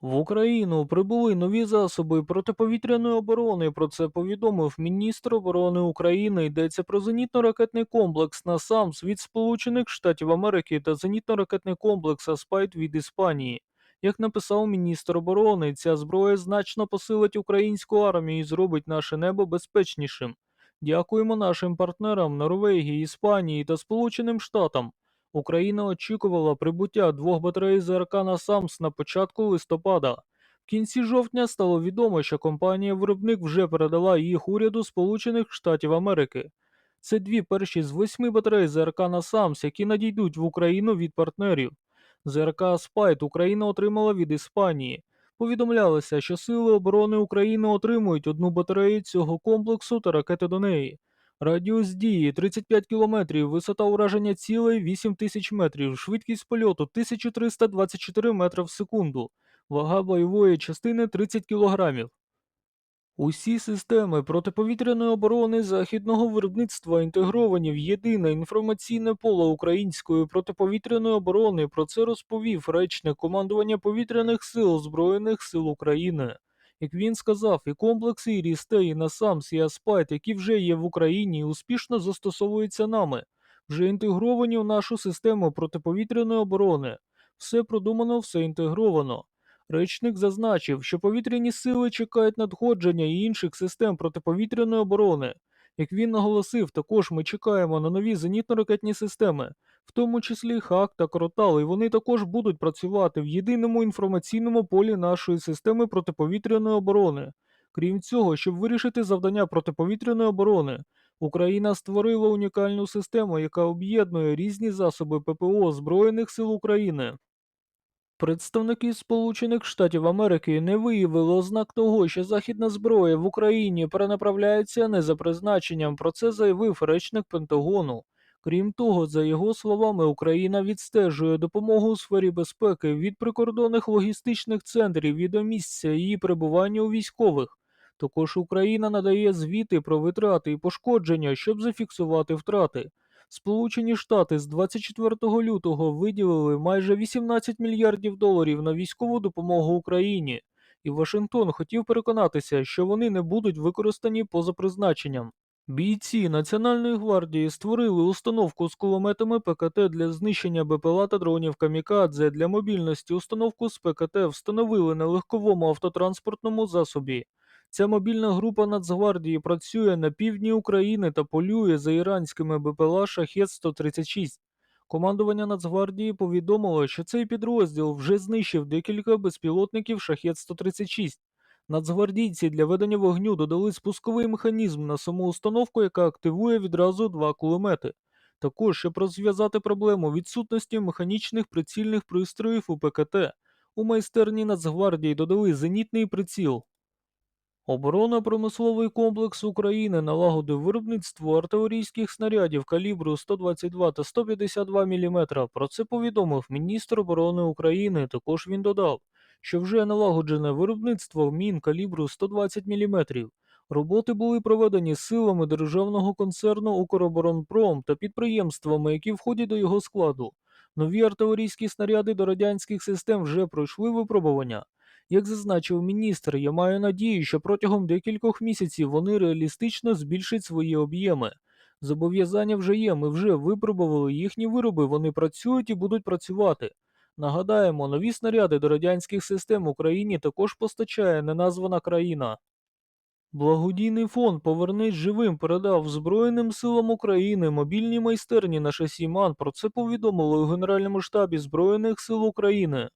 В Україну прибули нові засоби протиповітряної оборони. Про це повідомив міністр оборони України. Йдеться про зенітно-ракетний комплекс «Насамс» від Сполучених Штатів Америки та зенітно-ракетний комплекс «Аспайт» від Іспанії. Як написав міністр оборони, ця зброя значно посилить українську армію і зробить наше небо безпечнішим. Дякуємо нашим партнерам Норвегії, Іспанії та Сполученим Штатам. Україна очікувала прибуття двох батарей ЗРК «Насамс» на початку листопада. В кінці жовтня стало відомо, що компанія-виробник вже передала їх уряду Сполучених Штатів Америки. Це дві перші з восьми батарей ЗРК «Насамс», які надійдуть в Україну від партнерів. ЗРК «Спайт» Україна отримала від Іспанії. Повідомлялося, що Сили оборони України отримують одну батарею цього комплексу та ракети до неї. Радіус дії 35 кілометрів, висота ураження цілей 8000 метрів, швидкість польоту 1324 метри в секунду, вага бойової частини 30 кілограмів. Усі системи протиповітряної оборони західного виробництва інтегровані в єдине інформаційне поле української протиповітряної оборони. Про це розповів речник командування повітряних сил Збройних сил України. Як він сказав, і комплекси Іріс Рісте, і Насамс, і Аспайт, які вже є в Україні, успішно застосовуються нами, вже інтегровані в нашу систему протиповітряної оборони. Все продумано, все інтегровано. Речник зазначив, що повітряні сили чекають надходження і інших систем протиповітряної оборони. Як він наголосив, також ми чекаємо на нові зенітно-ракетні системи, в тому числі ХАК та Кротал, і вони також будуть працювати в єдиному інформаційному полі нашої системи протиповітряної оборони. Крім цього, щоб вирішити завдання протиповітряної оборони, Україна створила унікальну систему, яка об'єднує різні засоби ППО Збройних сил України. Представники Сполучених Штатів Америки не виявили ознак того, що західна зброя в Україні перенаправляється не за призначенням. Про це заявив речник Пентагону. Крім того, за його словами, Україна відстежує допомогу у сфері безпеки від прикордонних логістичних центрів і до місця її перебування у військових. Також Україна надає звіти про витрати і пошкодження, щоб зафіксувати втрати. Сполучені Штати з 24 лютого виділили майже 18 мільярдів доларів на військову допомогу Україні, і Вашингтон хотів переконатися, що вони не будуть використані поза призначенням. Бійці Національної гвардії створили установку з кулеметами ПКТ для знищення БПЛА та дронів Камікадзе. Для мобільності установку з ПКТ встановили на легковому автотранспортному засобі. Ця мобільна група Нацгвардії працює на півдні України та полює за іранськими БПЛА Шахет 136. Командування Нацгвардії повідомило, що цей підрозділ вже знищив декілька безпілотників Шахет 136. Нацгвардійці для ведення вогню додали спусковий механізм на саму установку, яка активує відразу два кулемети. Також, щоб розв'язати проблему відсутності механічних прицільних пристроїв у ПКТ, у майстерні Нацгвардії додали зенітний приціл. Оборонно-промисловий комплекс України налагодив виробництво артилерійських снарядів калібру 122 та 152 мм. Про це повідомив міністр оборони України. Також він додав, що вже налагоджене виробництво мін калібру 120 мм. Роботи були проведені силами державного концерну Укроборонпром та підприємствами, які входять до його складу. Нові артилерійські снаряди до радянських систем вже пройшли випробування. Як зазначив міністр, я маю надію, що протягом декількох місяців вони реалістично збільшать свої об'єми. Зобов'язання вже є, ми вже випробували їхні вироби, вони працюють і будуть працювати. Нагадаємо, нові снаряди до радянських систем Україні також постачає неназвана країна. Благодійний фонд Повернись живим передав Збройним силам України мобільні майстерні на шасі МАН. Про це повідомили у Генеральному штабі Збройних сил України.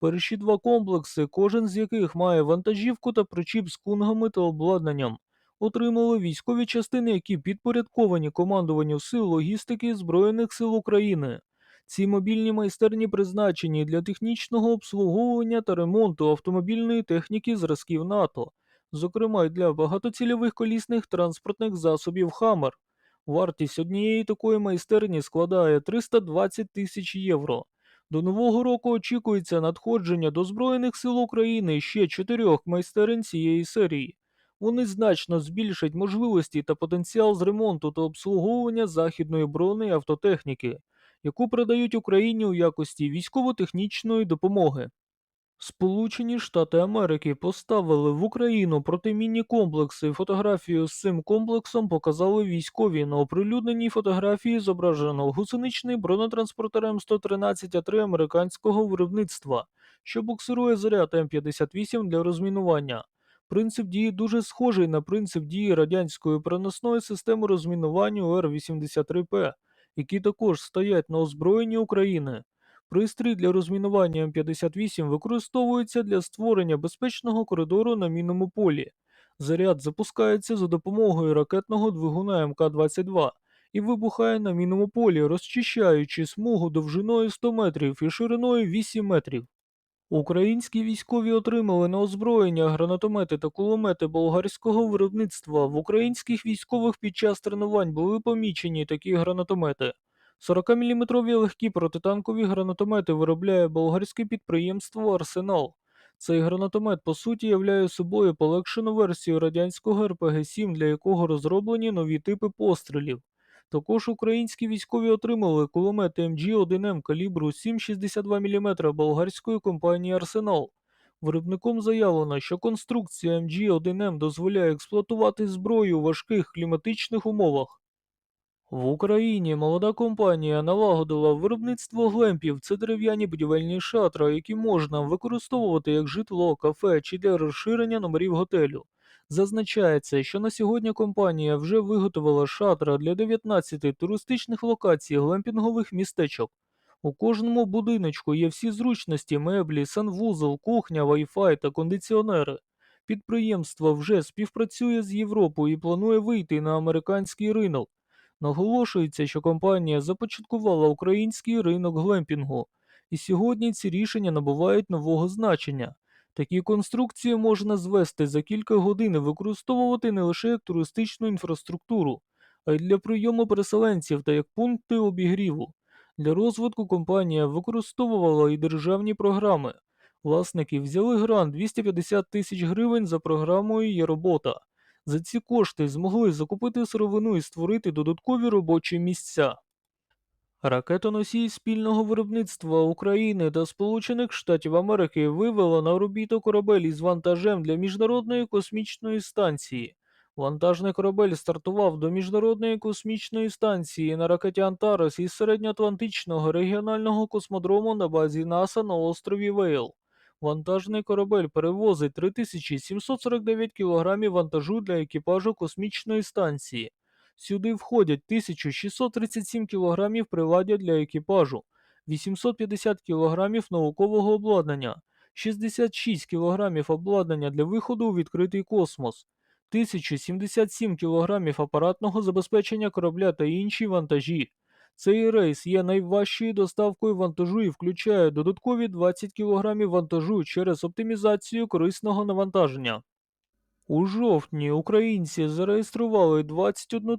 Перші два комплекси, кожен з яких має вантажівку та причіп з кунгами та обладнанням, отримали військові частини, які підпорядковані командуванню сил логістики Збройних сил України. Ці мобільні майстерні призначені для технічного обслуговування та ремонту автомобільної техніки зразків НАТО. зокрема й для багатоцільових колісних транспортних засобів Хаммер. Вартість однієї такої майстерні складає 320 тисяч євро. До нового року очікується надходження до Збройних сил України ще чотирьох майстерень цієї серії. Вони значно збільшать можливості та потенціал з ремонту та обслуговування західної брони і автотехніки, яку продають Україні у якості військово-технічної допомоги. Сполучені Штати Америки поставили в Україну протимінні комплекси. Фотографію з цим комплексом показали військові. На оприлюдненій фотографії зображено гусеничний бронетранспортер М113А3 американського виробництва, що буксирує заряд М58 для розмінування. Принцип дії дуже схожий на принцип дії радянської переносної системи розмінування УР-83П, які також стоять на озброєнні України. Пристрій для розмінування М58 використовується для створення безпечного коридору на мінному полі. Заряд запускається за допомогою ракетного двигуна МК-22 і вибухає на мінному полі, розчищаючи смугу довжиною 100 метрів і шириною 8 метрів. Українські військові отримали на озброєння гранатомети та кулемети болгарського виробництва. В українських військових під час тренувань були помічені такі гранатомети. 40-мм легкі протитанкові гранатомети виробляє болгарське підприємство Арсенал. Цей гранатомет по суті являє собою полегшену версію радянського РПГ-7, для якого розроблені нові типи пострілів. Також українські військові отримали кулемети МГ-1М калібру 7,62 мм болгарської компанії Арсенал. Виробником заявлено, що конструкція МГ-1М дозволяє експлуатувати зброю у важких кліматичних умовах. В Україні молода компанія налагодила виробництво глемпів. Це дерев'яні будівельні шатра, які можна використовувати як житло, кафе чи для розширення номерів готелю. Зазначається, що на сьогодні компанія вже виготовила шатра для 19 туристичних локацій глемпінгових містечок. У кожному будиночку є всі зручності, меблі, санвузол, кухня, вай-фай та кондиціонери. Підприємство вже співпрацює з Європою і планує вийти на американський ринок. Наголошується, що компанія започаткувала український ринок глемпінгу, і сьогодні ці рішення набувають нового значення. Такі конструкції можна звести за кілька годин використовувати не лише як туристичну інфраструктуру, а й для прийому переселенців та як пункти обігріву. Для розвитку компанія використовувала і державні програми. Власники взяли грант 250 тисяч гривень за програмою Є робота. За ці кошти змогли закупити сировину і створити додаткові робочі місця. Ракетоносій спільного виробництва України та Сполучених Штатів Америки вивела на орбіту корабель із вантажем для Міжнародної космічної станції. Вантажний корабель стартував до Міжнародної космічної станції на ракеті Антарес із середньоатлантичного регіонального космодрому на базі НАСА на острові Вейл. Вантажний корабель перевозить 3749 кг вантажу для екіпажу космічної станції. Сюди входять 1637 кг приладдя для екіпажу, 850 кг наукового обладнання, 66 кг обладнання для виходу у відкритий космос, 1077 кг апаратного забезпечення корабля та інші вантажі. Цей рейс є найважчою доставкою вантажу і включає додаткові 20 кг вантажу через оптимізацію корисного навантаження. У жовтні українці зареєстрували 21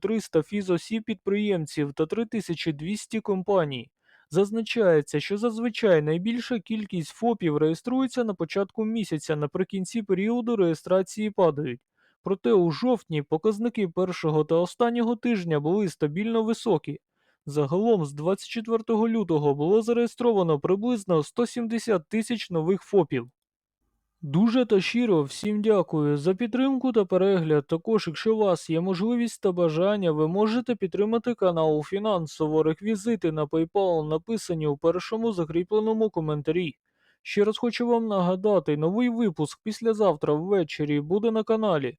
300 фізосіб підприємців та 3200 компаній. Зазначається, що зазвичай найбільша кількість ФОПів реєструється на початку місяця, наприкінці періоду реєстрації падають. Проте у жовтні показники першого та останнього тижня були стабільно високі. Загалом з 24 лютого було зареєстровано приблизно 170 тисяч нових ФОПів. Дуже та щиро всім дякую за підтримку та перегляд. Також, якщо у вас є можливість та бажання, ви можете підтримати канал фінансово. Реквізити на PayPal написані у першому закріпленому коментарі. Ще раз хочу вам нагадати, новий випуск післязавтра ввечері буде на каналі.